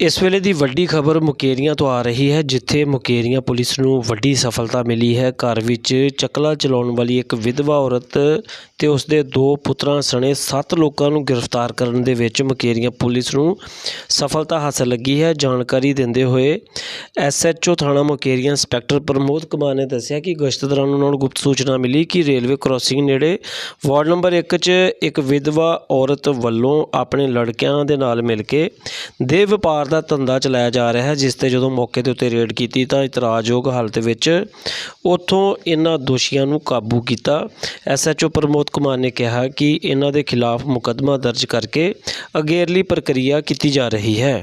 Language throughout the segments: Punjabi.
ਇਸ ਵੇਲੇ ਦੀ ਵੱਡੀ ਖਬਰ ਮੁਕੇਰੀਆਂ ਤੋਂ ਆ ਰਹੀ ਹੈ, ਜਿੱਥੇ ਮੁਕੇਰੀਆਂ ਪੁਲਿਸ ਨੂੰ ਵੱਡੀ ਸਫਲਤਾ ਮਿਲੀ ਹੈ। ਘਰ ਵਿੱਚ ਚੱਕਲਾ ਚਲਾਉਣ ਵਾਲੀ ਇੱਕ ਵਿਧਵਾ ਔਰਤ ਤੇ ਉਸ ਦੇ ਦੋ ਪੁੱਤਰਾਂ ਸਣੇ 7 ਲੋਕਾਂ ਨੂੰ ਗ੍ਰਿਫਤਾਰ ਕਰਨ ਦੇ ਵਿੱਚ ਮੁਕੇਰੀਆਂ ਪੁਲਿਸ ਨੂੰ ਸਫਲਤਾ ਹਾਸਲ ਲੱਗੀ ਹੈ। ਜਾਣਕਾਰੀ ਦਿੰਦੇ ਹੋਏ ਐਸਐਚਓ ਥਾਣਾ ਮੁਕੇਰੀਆਂ ਇੰਸਪੈਕਟਰ ਪ੍ਰਮੋਦ ਕੁਮਾਰ ਨੇ ਦੱਸਿਆ ਕਿ ਗਸ਼ਤ ਦੌਰਾਨ ਉਹਨਾਂ ਨੂੰ ਗੁਪਤ ਸੂਚਨਾ ਮਿਲੀ ਕਿ ਰੇਲਵੇ ਕ੍ਰਾਸਿੰਗ ਨੇੜੇ ਵਾਰਡ ਨੰਬਰ 1 'ਚ ਇੱਕ ਵਿਧਵਾ ਔਰਤ ਵੱਲੋਂ ਆਪਣੇ ਲੜਕਿਆਂ ਦੇ ਨਾਲ ਮਿਲ ਕੇ ਦੇ ਵਪਾਰ ਦਾ ਧੰਦਾ ਚਲਾਇਆ ਜਾ ਰਿਹਾ ਹੈ ਜਿਸ ਤੇ ਜਦੋਂ ਮੌਕੇ ਦੇ ਉੱਤੇ ਰੇਡ ਕੀਤੀ ਤਾਂ ਇਤਰਾਜ਼ਯੋਗ ਹਾਲਤ ਵਿੱਚ ਉੱਥੋਂ ਇਹਨਾਂ ਦੋਸ਼ੀਆਂ ਨੂੰ ਕਾਬੂ ਕੀਤਾ। ਐਸਐਚਓ ਪ੍ਰਮੋਦ ਕੁਮਾਰ ਨੇ ਕਿਹਾ ਕਿ ਇਹਨਾਂ ਦੇ ਖਿਲਾਫ ਮੁਕੱਦਮਾ ਦਰਜ ਕਰਕੇ ਅਗੇਰਲੀ ਪ੍ਰਕਿਰਿਆ ਕੀਤੀ ਜਾ ਰਹੀ ਹੈ।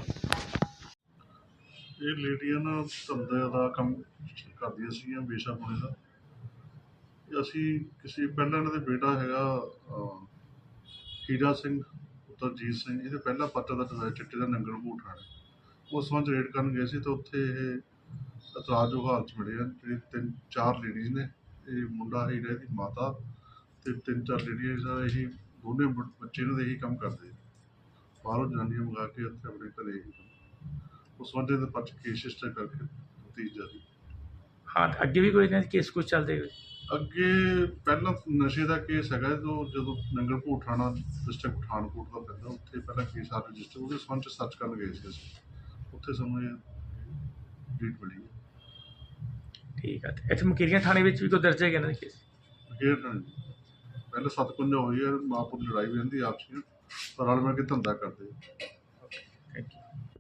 ਇਹ ਲੇਡੀਆਂ ਨਾ ਧੰਦੇ ਦਾ ਕੰਮ ਕਰਦੀਆਂ ਸੀਗੀਆਂ ਬੇਸ਼ਾ ਪੁਣੇ ਦਾ ਤੇ ਅਸੀਂ ਕਿਸੇ ਪਹਿਲਾਂ ਇਹਨਾਂ ਦੇ ਬੇਟਾ ਹੈਗਾ ਅਹ, ਹੀਰਾ ਸਿੰਘ ਪੁੱਤਰ ਜੀਤ ਸਿੰਘ ਇਹਦੇ ਪਹਿਲਾ ਪੱਤਰ ਦਾ ਦਵਾਈ ਚਿੱਟੇ ਦਾ ਨੰਗਲ ਭੂਠਾ ਉਸ ਸੰਬੰਧ ਰੇਡ ਕਰਨ ਗਏ ਸੀ ਤਾਂ ਉੱਥੇ ਇਹ ਇਤਰਾਜ਼ਯੋਗ ਹਾਲਤ 'ਚ ਮਿਲੇ ਆ ਜਿਹੜੇ ਤਿੰਨ ਚਾਰ ਲੇਡੀਜ਼ ਨੇ ਇਹ ਮੁੰਡਾ ਹੀਰਾ ਦੀ ਮਾਤਾ ਤੇ ਤਿੰਨ ਚਾਰ ਲੇਡੀਜ਼ ਆ ਇਹ ਦੋਨੇ ਬ- ਬੱਚੇ ਇਹਨਾਂ ਦੇ ਇਹੀ ਕੰਮ ਕਰਦੇ ਬਾਹਰੋਂ ਜਨਾਨੀਆਂ ਮੰਗਾ ਕੇ ਉੱਥੇ ਆਪਣੇ ਘਰੇ ਇਹੀ ਕੰਮ। ਉਸ ਵੰਡੇ ਦੇ ਪੱਚ ਕੇਸ ਰਜਿਸਟਰ ਕਰਕੇ ਤੀਜ ਜਾਰੀ ਹਾਂ ਤੇ ਅੱਗੇ ਵੀ ਕੋਈ ਨਾ ਕੇਸ ਕੁਛ ਚੱਲਦੇ ਹੋਏ? ਅੱਗੇ ਪਹਿਲਾਂ ਨਸ਼ੇ ਦਾ ਕੇਸ ਹੈਗਾ ਜੋ ਜਦੋਂ ਨੰਗਲ ਭੂਠਾਣਾ ਡਿਸਟ੍ਰਿਕਟ ਪਠਾਨਕੋਟ ਦਾ ਪੈਂਦਾ ਉੱਥੇ ਪਹਿਲਾਂ ਕੇਸ ਆ ਰਜਿਸਟਰ ਉਹਦੇ ਸੰਬੰਧ ਚ ਸਰਚ ਕਰਨ ਗਏ ਸੀ ਅਸੀਂ। ਉੱਥੇ ਸਾਨੂੰ ਇਹ ਡੇਟ ਮਿਲੀ ਠੀਕ ਆ ਤੇ ਇੱਥੇ ਮੁਕੇਰੀਆਂ ਥਾਣੇ ਵਿੱਚ ਵੀ ਕੋਈ ਦਰਜ ਹੈਗਾ ਨਾ ਕੇਸ ਫੇਰ ਪਹਿਲਾਂ ਸਤਕੁੰਜਾ ਹੋਈ ਹੈ ਮਾਂ ਪੁੱਤ ਲੜਾਈ ਵੀ ਹੁੰਦੀ ਆਪਸ ਵਿੱਚ ਪਰ ਰਲ ਮਿਲ ਕੇ ਧੰਦਾ ਕਰਦੇ